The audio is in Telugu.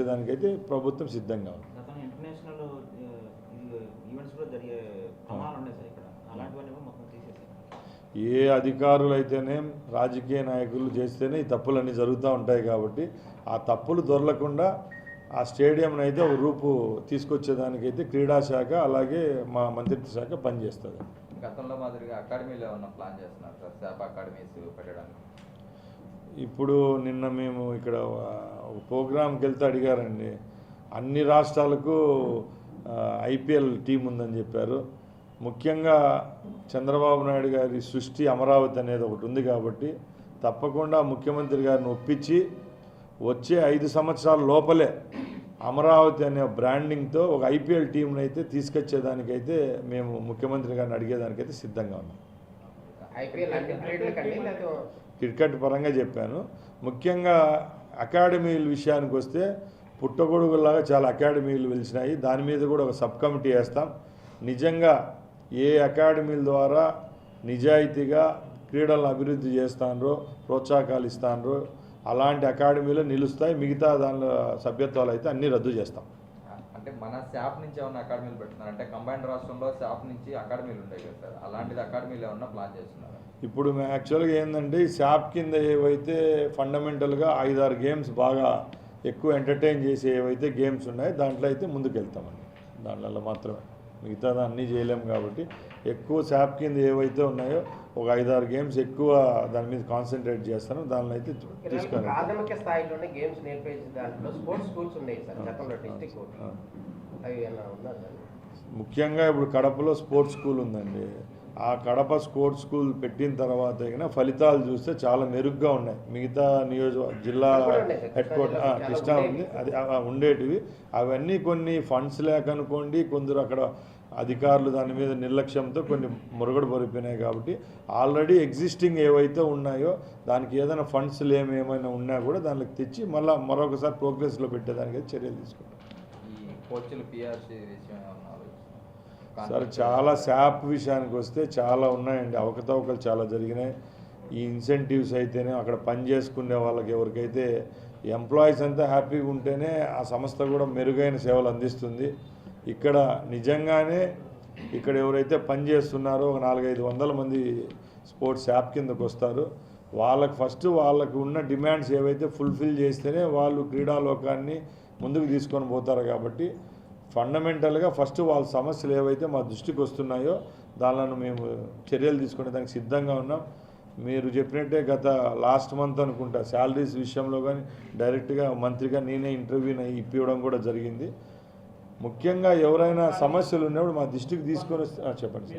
దానికైతే ప్రభుత్వం సిద్ధంగా ఉంది. ఏ అధికారులు అయితేనే రాజకీయ నాయకులు చేస్తేనే ఈ తప్పులన్నీ జరుగుతూ ఉంటాయి కాబట్టి ఆ తప్పులు దొరలకుండా ఆ స్టేడియంని అయితే ఒక రూపు తీసుకొచ్చేదానికైతే క్రీడా శాఖ అలాగే మా మంత్రిత్వ శాఖ పనిచేస్తుంది. గతంలో మాదిరిగా అకాడమీలో ఏమన్నా ప్లాన్ చేస్తున్నారు సార్? శాప్ అకాడమీస్ పెట్టడానికి. ఇప్పుడు నిన్న మేము ఇక్కడ ఒక ప్రోగ్రాంకి వెళ్తే అడిగారండి. అన్ని రాష్ట్రాలకు ఐపీఎల్ టీం ఉందని చెప్పారు. ముఖ్యంగా చంద్రబాబు నాయుడు గారి సృష్టి అమరావతి అనేది ఒకటి ఉంది కాబట్టి తప్పకుండా ముఖ్యమంత్రి గారిని ఒప్పించి వచ్చే ఐదు సంవత్సరాల లోపలే అమరావతి అనే బ్రాండింగ్తో ఒక ఐపీఎల్ టీంని అయితే తీసుకొచ్చేదానికైతే మేము ముఖ్యమంత్రి గారిని అడిగేదానికైతే సిద్ధంగా ఉన్నాం. ఐపీఎల్ క్రికెట్ పరంగా చెప్పాను. ముఖ్యంగా అకాడమీల విషయానికి వస్తే పుట్టగొడుగులాగా చాలా అకాడమీలు వెలిసినాయి. దాని మీద కూడా ఒక సబ్ కమిటీ వేస్తాం. నిజంగా ఏ అకాడమీల ద్వారా నిజాయితీగా క్రీడలను అభివృద్ధి చేస్తానో ప్రోత్సాహకాలు ఇస్తానో అలాంటి అకాడమీలు నిలుస్తాయి. మిగతా దానిలో సభ్యత్వాలు అయితే అన్నీ రద్దు చేస్తాం. అంటే మన శాప్ నుంచి ఏమైనా అకాడమీలు పెడుతున్నారు? అంటే కంబైన్డ్ రాష్ట్రంలో శాప్ నుంచి అకాడమీలు ఉంటాయి కదా సార్. అలాంటిది అకాడమీలు ఏమన్నా ప్లాన్ చేస్తున్నారు? ఇప్పుడు మేము యాక్చువల్గా ఏంటంటే శాప్ కింద ఏవైతే ఫండమెంటల్గా ఐదారు గేమ్స్ బాగా ఎక్కువ ఎంటర్టైన్ చేసే ఏవైతే గేమ్స్ ఉన్నాయో దాంట్లో అయితే ముందుకెళ్తామండి. దాంట్లో మాత్రమే. మిగతా అన్నీ చేయలేము కాబట్టి ఎక్కువ శాప్ కింద ఏవైతే ఉన్నాయో ఒక ఐదారు గేమ్స్ ఎక్కువ దాని మీద కాన్సన్ట్రేట్ చేస్తాను. దానిలో అయితే తీసుకొని. ప్రాథమిక స్థాయిలోనే గేమ్స్ నేర్పేసే దాంట్లో స్పోర్ట్స్ స్కూల్స్ ఉన్నాయి సార్. గతంలో డిస్టిక్. అవి ఏమైనా ఉన్నా సార్? ముఖ్యంగా ఇప్పుడు కడపలో స్పోర్ట్స్ స్కూల్ ఉందండి. ఆ కడప స్పోర్ట్స్ స్కూల్ పెట్టిన తర్వాత అయినా ఫలితాలు చూస్తే చాలా మెరుగ్గా ఉన్నాయి. మిగతా నియోజక జిల్లా. హెడ్ క్వార్టర్ కృష్ణా ఉంది. అది ఉండేటివి. అవన్నీ కొన్ని ఫండ్స్ లేకనుకోండి కొందరు అక్కడ అధికారులు దాని మీద నిర్లక్ష్యంతో కొన్ని మురగడు పొరిపోయినాయి కాబట్టి ఆల్రెడీ ఎగ్జిస్టింగ్ ఏవైతే ఉన్నాయో దానికి ఏదైనా ఫండ్స్ లేమి ఏమైనా ఉన్నా కూడా దానికి తెచ్చి మళ్ళీ మరొకసారి ప్రోగ్రెస్లో పెట్టేదానికి అయితే చర్యలు తీసుకుంటాం. సరే చాలా శాప్ విషయానికి వస్తే చాలా ఉన్నాయండి. అవకతవకలు చాలా జరిగినాయి. ఈ ఇన్సెంటివ్స్ అయితేనే అక్కడ పని చేసుకునే వాళ్ళకి ఎవరికైతే ఎంప్లాయీస్ అంతా హ్యాపీగా ఉంటేనే ఆ సంస్థ కూడా మెరుగైన సేవలు అందిస్తుంది. ఇక్కడ నిజంగానే ఇక్కడ ఎవరైతే పని చేస్తున్నారో ఒక నాలుగైదు వందల మంది స్పోర్ట్స్ యాప్ కిందకు వస్తారు. వాళ్ళకి ఫస్ట్ వాళ్ళకు ఉన్న డిమాండ్స్ ఏవైతే ఫుల్ఫిల్ చేస్తేనే వాళ్ళు క్రీడాలోకాన్ని ముందుకు తీసుకొని పోతారు కాబట్టి ఫండమెంటల్గా ఫస్ట్ వాళ్ళ సమస్యలు ఏవైతే మా దృష్టికి వస్తున్నాయో దానిలను మేము చర్యలు తీసుకునే దానికి సిద్ధంగా ఉన్నాం. మీరు చెప్పినట్టే గత లాస్ట్ మంత్ అనుకుంటా శాలరీస్ విషయంలో కానీ డైరెక్ట్గా మంత్రిగా నేనే ఇంటర్వ్యూ ఇప్పివ్వడం కూడా జరిగింది. ముఖ్యంగా ఎవరైనా సమస్యలు ఉన్నప్పుడు మా దృష్టికి తీసుకొని చెప్పండి